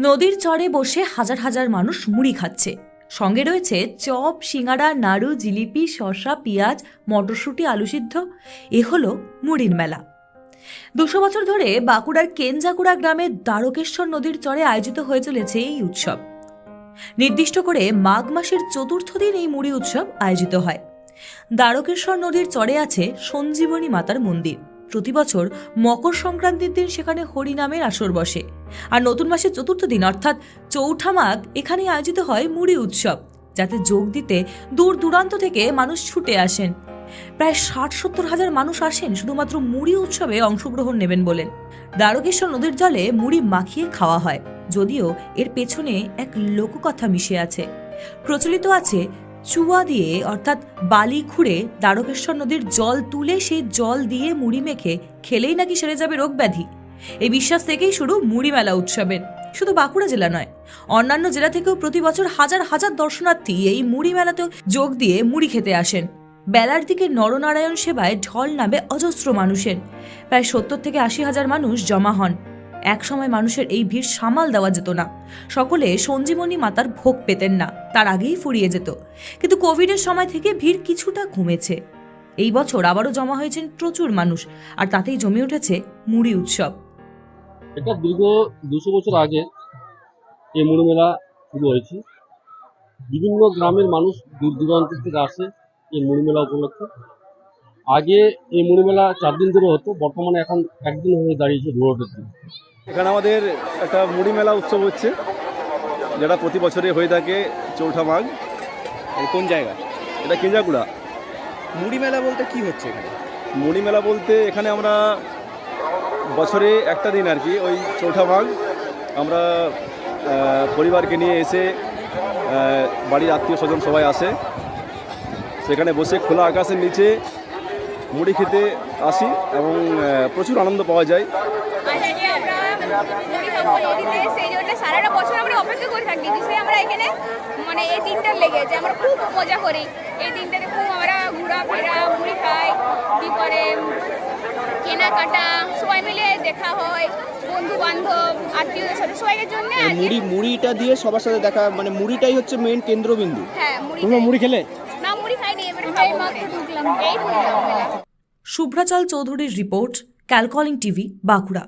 নদীর চরে বসে হাজার হাজার মানুষ মুড়ি খাচ্ছে। সঙ্গে রয়েছে চপ সিঙ্গাড়া নাড়ু, জিলিপি, শসা, পেঁয়াজ, মটরশুঁটি, আলু সিদ্ধ। এ হলো মুড়ির মেলা। দুশো বছর ধরে বাঁকুড়ার কেঞ্জাকুড়া গ্রামের দ্বারকেশ্বর নদীর চরে আয়োজিত হয়ে চলেছে এই উৎসব। নির্দিষ্ট করে মাঘ মাসের চতুর্থ দিন এই মুড়ি উৎসব আয়োজিত হয়। দ্বারকেশ্বর নদীর চরে আছে সঞ্জীবনী মাতার মন্দির। প্রতি বছর মকর সংক্রান্তির দিন সেখানে হরিনামের আসর বসে। আর নতুন মাসের চতুর্থ দিন, অর্থাৎ চৌঠা মাঘ এখানে আয়োজিত হয় মুড়ি উৎসব, যাতে যোগ দিতে দূর দূরান্ত থেকে মানুষ ছুটে আসেন। প্রায় ষাট সত্তর হাজার মানুষ আসেন শুধুমাত্র মুড়ি উৎসবে অংশগ্রহণ নেবেন বলেন। দ্বারকেশ্বর নদীর জলে মুড়ি মাখিয়ে খাওয়া হয়, যদিও এর পেছনে এক লোককথা মিশে আছে। প্রচলিত আছে চুয়া দিয়ে, অর্থাৎ বালি খুঁড়ে দ্বারকেশ্বর নদীর জল তুলে সেই জল দিয়ে মুড়ি মেখে খেলেই নাকি সেরে যাবে রোগ ব্যাধি এই বিশ্বাস থেকেই শুরু মুড়ি মেলা উৎসবের। শুধু বাঁকুড়া জেলা নয়, অন্যান্য জেলা থেকেও প্রতি বছর হাজার হাজার দর্শনার্থী এই মুড়ি মেলাতে যোগ দিয়ে মুড়ি খেতে আসেন। বেলার দিকে নরনারায়ণ সেবায় ঢল নামে অজস্র মানুষের। প্রায় সত্তর থেকে আশি হাজার মানুষ জমা হন। একসময় মানুষের এই ভিড় সামাল দেওয়া যেত না। সকলে সঞ্জীবনী মাতার ভোগ পেতেন না, তার আগেই ফুরিয়ে যেত। কিন্তু কোভিডের সময় থেকে ভিড় কিছুটা কমেছে। এই বছর আবারও জমা হয়েছেন প্রচুর মানুষ, আর তাতেই জমে উঠেছে মুড়ি উৎসব। এটা দীর্ঘ দুশো বছর আগে এই মুড়ি মেলা শুরু হয়েছে। বিভিন্ন গ্রামের মানুষ দূর দূরান্ত থেকে আসে এই মুড়ি মেলা উপলক্ষে। আগে এই মুড়ি মেলা চার দিন ধরে হতো বর্তমানে এখন একদিন হয়ে দাঁড়িয়েছে দিন এখানে আমাদের একটা মুড়ি মেলা উৎসব হচ্ছে যেটা প্রতি বছরে হয়ে থাকে চৌঠা মাঘ। কোন জায়গা? এটা কেঞ্জাকুড়া মুড়ি মেলা বলতে কি হচ্ছে এখানে? মুড়ি মেলা বলতে এখানে আমরা বছরে একটা দিন আর কি ওই চৌঠা মাঘ। আমরা পরিবারকে নিয়ে এসে বাড়ির আত্মীয় স্বজন সবাই আসে। সেখানে বসে খোলা আকাশের নিচে মুড়ি খেতে আসি এবং প্রচুর আনন্দ পাওয়া যায়। সেই জন্য সারাটা বছর আমরা অপেক্ষা করে থাকি যে আমরা এখানে মানে এই দিনটা লেগে যে আমরা খুব মজা করি এই দিনটাতে খুব আমরা ঘোরাফেরা মুড়ি খাই তারপরে কেনাকাটা সবাই মিলে দেখা হয় বন্ধু বান্ধব আত্মীয়দের সাথে সবাইয়ের জন্য মুড়ি মুড়িটা দিয়ে সবার সাথে দেখা মানে মুড়িটাই হচ্ছে মেইন কেন্দ্রবিন্দু। হ্যাঁ মুড়ি তোমরা মুড়ি খেলে? শুভ্রাচল চৌধুরীর রিপোর্ট ক্যালকলিং টিভি বাঁকুড়া।